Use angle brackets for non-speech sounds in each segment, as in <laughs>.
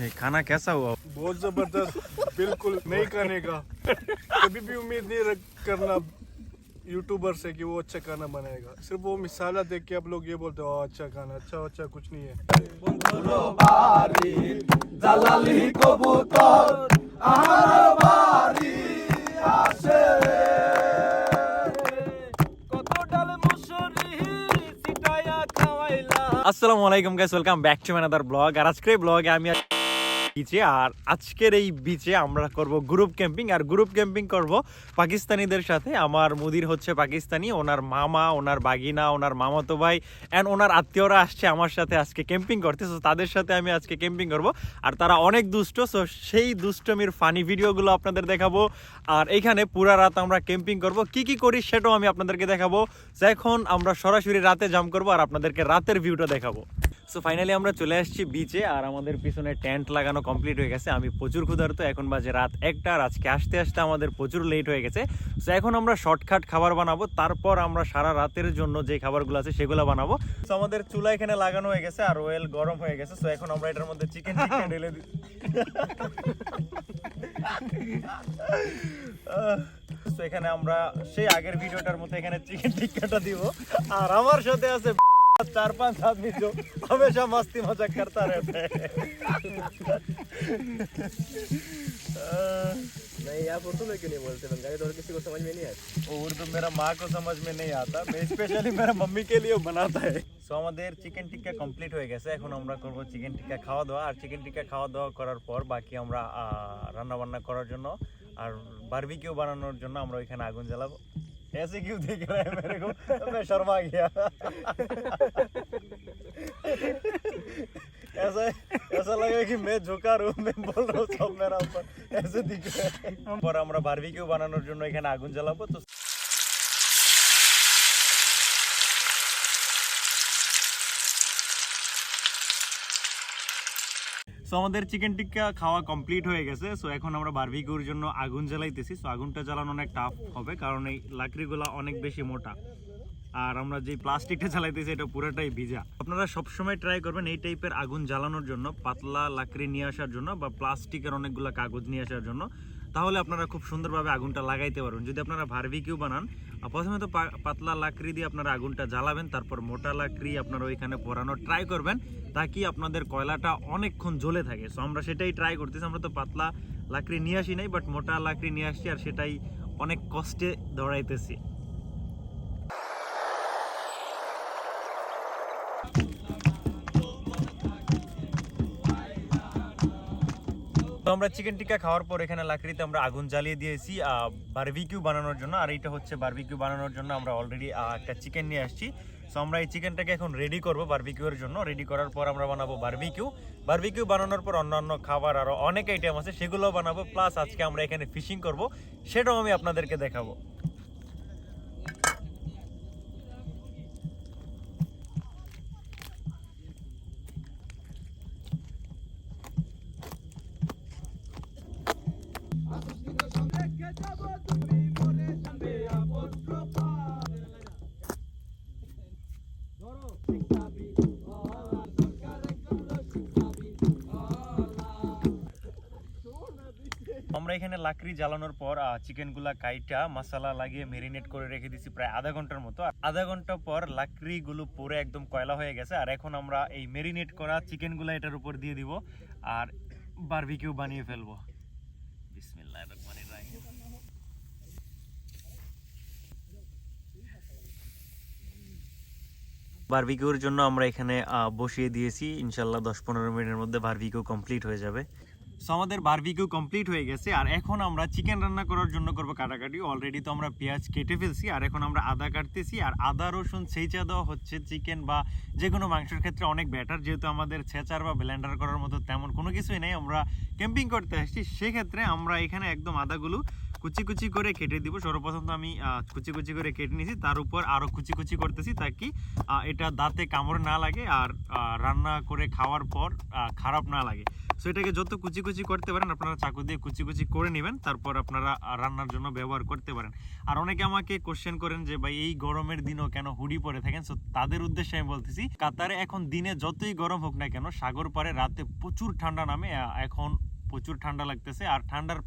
ये खाना कैसा हुआ? बहुत ज़बरदस्त बिल्कुल नहीं खाने का। कभी भी उम्मीद नहीं रख करना यूट्यूबर से कि वो अच्छा खाना बनाएगा। सिर्फ़ वो मिसाला देख के आप लोग ये बोलते हो अच्छा खाना अच्छा अच्छा कुछ नहीं है। আসসালামু আলাইকুম guys welcome back to another blog আর আজকের ব্লগে আমি বিচে, আর আজকের এই বিচে আমরা করব গ্রুপ ক্যাম্পিং আর গ্রুপ ক্যাম্পিং করব পাকিস্তানিদের সাথে। আমার মুদির হচ্ছে পাকিস্তানি, ওনার মামা, ওনার বাগিনা, ওনার মামাতো ভাই অ্যান্ড ওনার আত্মীয়রা আসছে আমার সাথে আজকে ক্যাম্পিং করতে। সো তাদের সাথে আমি আজকে ক্যাম্পিং করব। আর তারা অনেক দুষ্ট সো সেই দুষ্টমির ফানি ভিডিওগুলো আপনাদের দেখাবো। আর এইখানে পুরা রাত আমরা ক্যাম্পিং করব। কি কি করি সেটাও আমি আপনাদেরকে দেখাবো। এখন আমরা সরাসরি রাতে জাম করব, আর আপনাদেরকে রাতের ভিউটা দেখাবো। সো ফাইনালি আমরা চলে আসছি বিচে আর আমাদের পিছনে টেন্ট লাগানো কমপ্লিট হয়ে গেছে। আমি প্রচুর ক্ষুধার্ত, এখন বাজে রাত একটা, আর আজকে আসতে আসতে আমাদের প্রচুর লেট হয়ে গেছে। সো এখন আমরা শর্টকাট খাবার বানাবো, তারপর আমরা সারা রাতের জন্য যে খাবারগুলো আছে সেগুলো বানাবো। সো আমাদের চুলা এখানে লাগানো হয়ে গেছে, আর ওয়েল গরম হয়ে গেছে। সো এখন আমরা এটার মধ্যে চিকেন ঢেলে দিই <laughs> এখানে আমরা সেই আগের ভিডিওটার মতো এখানে চিকেন টিক্কাটা দিব। আর আমার সাথে আছে चार पांच आदमी जो हमेशा मस्ती मजाक करता रहता है नहीं आप उर्दू में क्यों नहीं बोलते बंगाली तो और किसी को समझ में नहीं आता वो उर्दू मेरा माँ को समझ में नहीं आता मैं स्पेशली मेरा मम्मी के लिए बनाता है সো আমাদের চিকেন টিক্কা কমপ্লিট হয়ে গেছে এখন আমরা করব চিকেন টিক্কা খাওয়া দাওয়া আর চিকেন টিক্কা খাওয়া দাওয়া করার পর বাকি আমরা রান্না বান্না করার জন্য আর বারবিকিউ বানানোর জন্য আমরা ওইখানে আগুন জ্বালাবো ऐसे क्यों देख रहा है मेरे को मैं शर्मा गया कि मैं झुका रू मैं बोल रहा हूँ सब मेरा ऊपर ऐसे दिख रहा है পর আমরা বারবিকিউ বানানোর জন্য এখানে আগুন জ্বালাবো তো সো আমাদের চিকেন টিক্কা খাওয়া কমপ্লিট হয়ে গেছে সো এখন আমরা বারবিকিউর জন্য আগুন জ্বালাইতেছি সো আগুনটা জ্বালানো অনেক টাফ হবে কারণ এই লাকড়িগুলো অনেক বেশি মোটা আর আমরা যে প্লাস্টিকটা জ্বালাইতেছি, এটা পুরোটাই ভিজা। আপনারা সবসময় ট্রাই করবেন এই টাইপের আগুন জ্বালানোর জন্য, পাতলা লাকড়ি নিয়ে আসার জন্য বা প্লাস্টিকের অনেকগুলো কাগজ নিয়ে আসার জন্য। তাহলে আপনারা খুব সুন্দরভাবে আগুনটা লাগাইতে পারবেন। যদি আপনারা বারবিকিউ বানান প্রথমে তো পাতলা লাকড়ি দিয়ে আপনারা আগুনটা জ্বালাবেন, তারপর মোটা লাকড়ি আপনারা ওইখানে পোড়ানোর ট্রাই করবেন, তাকি আপনাদের কয়লাটা অনেকক্ষণ জ্বলে থাকে। সো আমরা সেটাই ট্রাই করতেছি, আমরা তো পাতলা লাকড়ি নিয়ে আসি নাই বাট মোটা লাকড়ি নিয়ে আসছি আর সেটাই অনেক কষ্টে দৌড়াইতেছি আমরা চিকেন টিকা খাওয়ার পর এখানে লাকড়িতে আমরা আগুন জ্বালিয়ে দিয়েছি বারবিকিউ বানানোর জন্য। আর এইটা হচ্ছে বার্বিকিউ বানানোর জন্য আমরা অলরেডি একটা চিকেন নিয়ে আসছি। সো আমরা এই চিকেনটাকে এখন রেডি করব বারবিকিউর জন্য। রেডি করার পর আমরা বানাবো বারবিকিউ বারবিকিউ বানানোর পর অন্যান্য খাবার আরও অনেক আইটেম আছে, সেগুলোও বানাবো। প্লাস আজকে আমরা এখানে ফিশিং করব, সেটাও আমি আপনাদেরকে দেখাবো। আমরা এখানে লাকড়ি জ্বালানোর পর চিকেনগুলা কাইটা, মশলা লাগিয়ে মেরিনেট করে রেখে দিছি প্রায় আধা ঘণ্টার মতো। আধা ঘণ্টা পর লাকড়িগুলো পরে একদম কয়লা হয়ে গেছে। আর এখন আমরা এই মেরিনেট করা চিকেনগুলো এটার উপর দিয়ে দিব। আর বারবিকিউ বানিয়ে ফেলব। বারবিকিউর জন্য আমরা এখানে বসিয়ে দিয়েছি। ইনশাল্লাহ দশ পনেরো মিনিটের মধ্যে বারবিকিউ কমপ্লিট হয়ে যাবে। সো আমাদের বারবিকিউ কমপ্লিট হয়ে গেছে, আর এখন আমরা চিকেন রান্না করার জন্য করব কাটাকাটি। অলরেডি তো আমরা পেঁয়াজ কেটে ফেলছি, আর এখন আমরা আদা কাটতেছি, আর আদা, রসুন ছেঁচা দেওয়া হচ্ছে চিকেন বা যে কোনো মাংসের ক্ষেত্রে অনেক বেটার যেহেতু আমাদের ছেঁচার বা ব্লেন্ডার করার মতো তেমন কোনো কিছুই নেই, আমরা ক্যাম্পিং করতে আসছি। সেক্ষেত্রে আমরা এখানে একদম আদাগুলো কুচি কুচি করে কেটে দিব। সর্বপ্রথম তো আমি কুচি কুচি করে কেটে নিয়েছি। তার উপর আরও কুচি কুচি করতেছি তাকি এটা দাঁতে কামড় না লাগে আর রান্না করে খাওয়ার পর খারাপ না লাগে। সো এটাকে যত কুচি কুচি করতে পারেন, আপনারা চাকু দিয়ে কুচি কুচি করে নেবেন। তারপর আপনারা রান্নার জন্য ব্যবহার করতে পারেন। আর অনেকে আমাকে কোশ্চেন করেন যে, ভাই, এই গরমের দিনও কেন হুডি পরে থাকেন? সো তাদের উদ্দেশ্যে আমি বলতেছি, কাতারে এখন দিনে যতই গরম হোক না কেন, সাগর পারে রাতে প্রচুর ঠান্ডা নামে এখন প্রচুর ঠান্ডা লাগতেছে। আর ঠান্ডার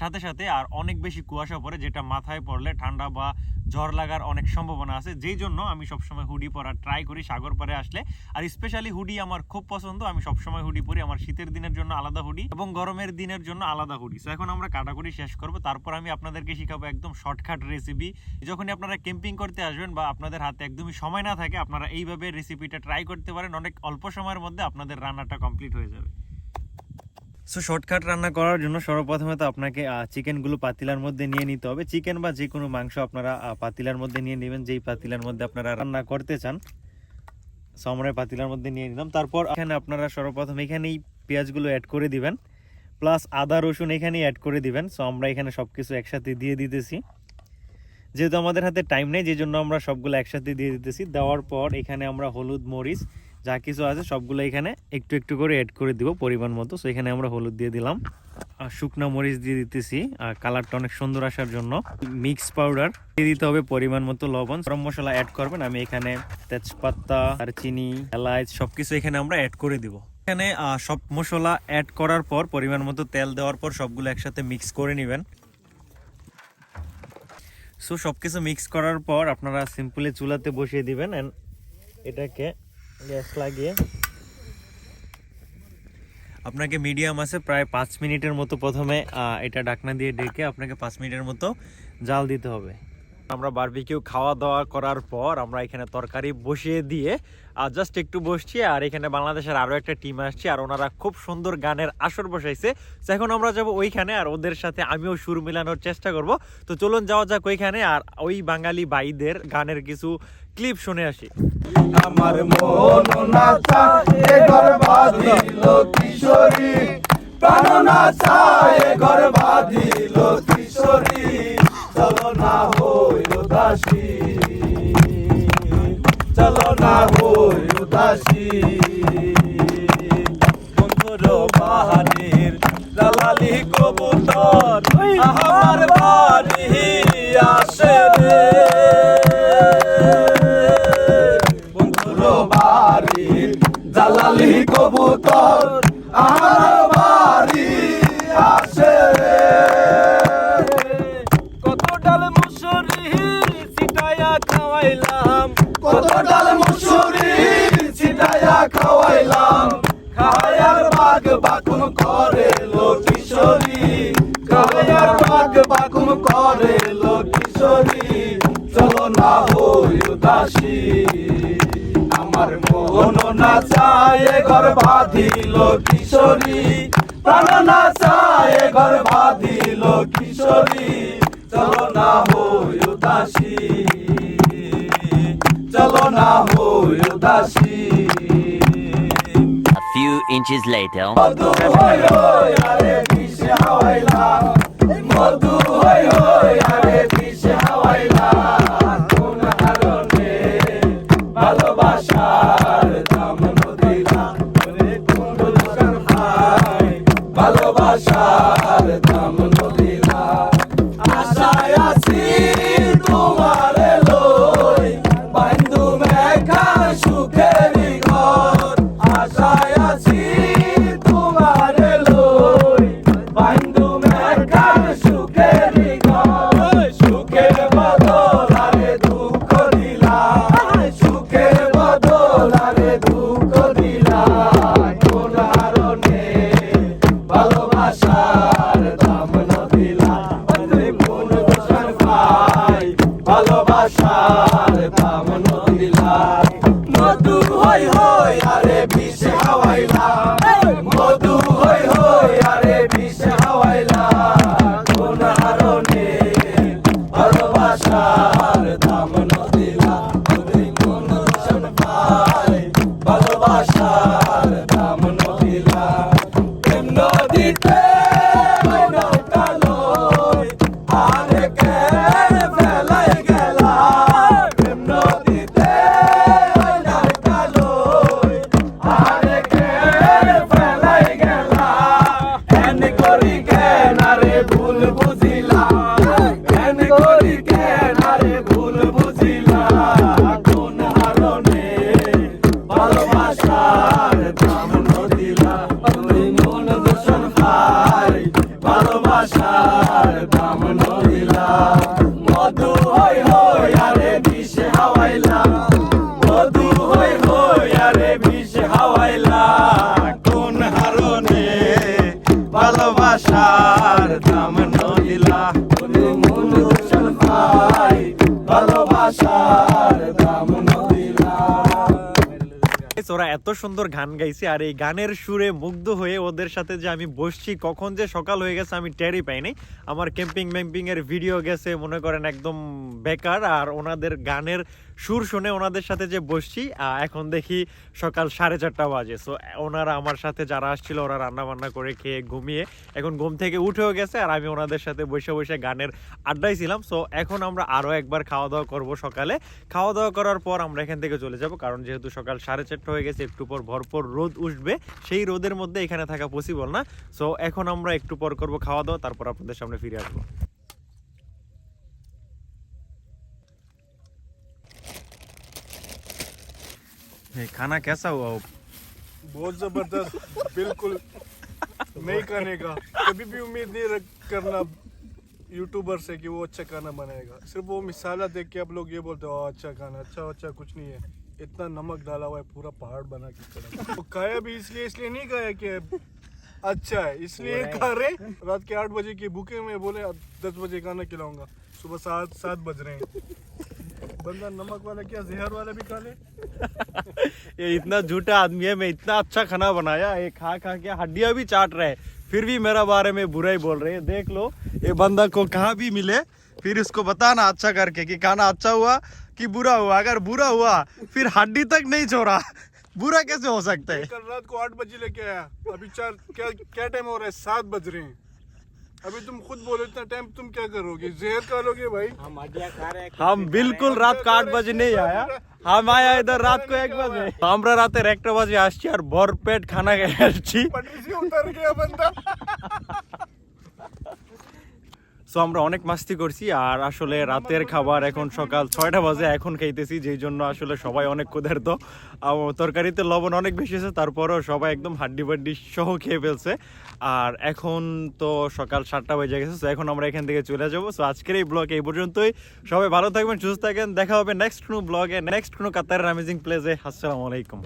সাথে সাথে আর অনেক বেশি কুয়াশা পড়ে, যেটা মাথায় পড়লে ঠান্ডা বা জ্বর লাগার অনেক সম্ভাবনা আছে। যেই জন্য আমি সবসময় হুডি পরা ট্রাই করি, সাগর পারে আসলে। আর স্পেশালি হুডি আমার খুব পছন্দ, আমি সবসময় হুডি পরি। আমার শীতের দিনের জন্য আলাদা হুডি এবং গরমের দিনের জন্য আলাদা হুডি। সো এখন আমরা কাটাকুটি শেষ করব। তারপর আমি আপনাদেরকে শিখাবো একদম শর্টকাট রেসিপি যখনই আপনারা ক্যাম্পিং করতে আসবেন বা আপনাদের হাতে একদমই সময় না থাকে, আপনারা এইভাবে রেসিপিটা ট্রাই করতে পারেন। অনেক অল্প সময়ের মধ্যে আপনাদের রান্নাটা কমপ্লিট হয়ে যাবে। সো শর্টকাট রান্না করার জন্য সর্বপ্রথমে তো আপনাকে চিকেনগুলো পাতিলার মধ্যে নিয়ে নিতে হবে। চিকেন বা যে কোনো মাংস আপনারা পাতিলার মধ্যে নিয়ে নেবেন। যেই পাতিলার মধ্যে আপনারা রান্না করতে চান সো আমরা পাতিলার মধ্যে নিয়ে নিলাম। তারপর এখানে আপনারা সর্বপ্রথম এখানেই পেঁয়াজগুলো অ্যাড করে দিবেন। প্লাস আদা, রসুন এখানেই অ্যাড করে দিবেন। সো আমরা এখানে সব কিছু একসাথে দিয়ে দিতেছি। যেহেতু আমাদের হাতে টাইম নেই যে জন্য আমরা সবগুলো একসাথে দিয়ে দিতেছি। দেওয়ার পর এখানে আমরা হলুদ মরিচ যা কিছু আছে সবগুলো এখানে একটু একটু করে অ্যাড করে দিব পরিমাণ মতো। সো এখানে আমরা হলুদ দিয়ে দিলাম। আর শুকনো মরিচ দিয়ে দিতেছি। আর কালারটা অনেক সুন্দর আসার জন্য মিক্স পাউডার দিয়ে দিতে হবে পরিমাণ মতো লবণ। গরম মশলা অ্যাড করবেন, আমি এখানে তেজপাতা আর চিনি এলাচ সবকিছু এখানে আমরা অ্যাড করে দিব। এখানে সব মশলা অ্যাড করার পর, পরিমাণ মতো তেল দেওয়ার পর সবগুলো একসাথে মিক্স করে নেবেন। সো সব কিছু মিক্স করার পর আপনারা সিম্পলি চুলাতে বসিয়ে দিবেন। অ্যান্ড এটাকে গ্যাস লাগিয়ে। আপনাকে মিডিয়াম আছে, প্রায় পাঁচ মিনিটের মতো প্রথমে এটা ডাকনা দিয়ে ডেকে আপনাকে পাঁচ মিনিটের মতো জাল দিতে হবে। আমরা বারবিকিউ খাওয়া দাওয়া করার পর আমরা এখানে তরকারি বসিয়ে দিয়ে আর জাস্ট একটু বসছি আর এখানে বাংলাদেশের আরও একটা টিম আসছে আর ওনারা খুব সুন্দর গানের আসর বসাইছে। তো এখন আমরা যাব ওইখানে আর ওদের সাথে আমিও সুর মিলানোর চেষ্টা করব। তো চলুন যাওয়া যাক ওইখানে আর ওই বাঙালি ভাইদের গানের কিছু ক্লিপ শুনে আসি। আমার মন ঘর বাঁধিল কিশোরী। চলো না হই উদাসী। চলো না হই উদাসী। আমার মন না চায় ঘর বাঁধিল কিশোরী। প্রাণ না চায় ঘর বাঁধিল কিশোরী। চলো না হই উদাসী। চলো না হই উদাসী। Few inches later. আরে হাওয়াইলা? মধু ভালোবাসার দাম নদিলা মধু হই হই আরে বিষে হাওয়াইলা মধু হই হই আরে বিষে হাওয়াইলা ভালোবাসার দাম নদিলা ভাই ভালোবাসার মনে মন ভালোবাসার দাম ওরা এত সুন্দর গান গাইছে আর এই গানের সুরে মুগ্ধ হয়ে ওদের সাথে যে আমি বসছি, কখন যে সকাল হয়ে গেছে আমি টেরই পাইনি আমার ক্যাম্পিং ম্যাম্পিং এর ভিডিও গেছে, মনে করেন একদম বেকার, আর ওনাদের গানের সুর শুনে ওনাদের সাথে যে বসছি এখন দেখি সকাল সাড়ে চারটা বাজে। সো ওনারা আমার সাথে যারা আসছিল, ওরা রান্না বান্না করে খেয়ে ঘুমিয়ে এখন ঘুম থেকে উঠেও গেছে আর আমি ওনাদের সাথে বসে বসে গানের আড্ডায় ছিলাম। সো এখন আমরা আরও একবার খাওয়া দাওয়া করব সকালে। খাওয়া দাওয়া করার পর আমরা এখান থেকে চলে যাব, কারণ যেহেতু সকাল সাড়ে চারটা হয়ে গেছে, একটু পর ভরপুর রোদ উঠবে, সেই রোদের মধ্যে এখানে থাকা পসিবল না। সো এখন আমরা একটু পর করব খাওয়া দাওয়া তারপর আপনাদের সামনে ফিরে আসব। खाना कैसा हुआ बहुत ज़बरदस्त बिल्कुल नहीं खाने का। कभी भी उम्मीद नहीं रख करना यूट्यूबर से कि वो अच्छा खाना बनाएगा। सिर्फ़ वो मिसाला देख के आप लोग ये बोलते हो अच्छा खाना अच्छा अच्छा कुछ नहीं है। इतना नमक डाला हुआ है पूरा पहाड़ बना के तो खाया भी इसलिए इसलिए नहीं खाया कि अच्छा है इसलिए खा रहे रात के आठ बजे की भूखे में बोले दस बजे खाना खिलाऊँगा। सुबह सात सात बज रहे हैं। बंदा नमक वाला क्या जहर वाला भी खा ले? <laughs> ये इतना झूठा आदमी है मैं इतना अच्छा खाना बनाया ये खा खा के हड्डियाँ भी चाट रहे हैं। फिर भी मेरा बारे में बुरा ही बोल रहे हैं। देख लो ये बंदा को कहाँ भी मिले फिर इसको बताना अच्छा करके कि खाना अच्छा हुआ कि बुरा हुआ। अगर बुरा हुआ फिर हड्डी तक नहीं छोड़ा। <laughs> बुरा कैसे हो सकता है? कल रात को आठ बजे लेके आया। अभी चार क्या क्या टाइम हो रहा है? सात बज रहे हैं। अभी तुम खुद बोलो इतना टाइम तुम क्या करोगे? जेर करोगे भाई? हम खा रहे हैं हम बिल्कुल रात को आठ बजे नहीं आया। हम आया इधर रात को एक बजे। हम रात एक बजे आज और भरपेट खाना गया उतर गया बंदा। সো আমরা অনেক মাস্তি করছি আর আসলে রাতের খাবার এখন সকাল ছয়টা বাজে, এখন খাইতেছি, যেই জন্য আসলে সবাই অনেক ক্ষুধার্ত। তরকারিতে লবণ অনেক বেশি আছে, তারপরেও সবাই একদম হাড্ডি বাড্ডি সহ খেয়ে ফেলছে। আর এখন তো সকাল সাতটা বেজে গেছে সো এখন আমরা এখান থেকে চলে যাব। সো আজকের এই ব্লগ এই পর্যন্তই। সবাই ভালো থাকবেন, সুস্থ থাকবেন দেখা হবে নেক্সট কোনো ব্লগে নেক্সট কোনো কাতারের অ্যামেজিং প্লেসে আসসালামু আলাইকুম।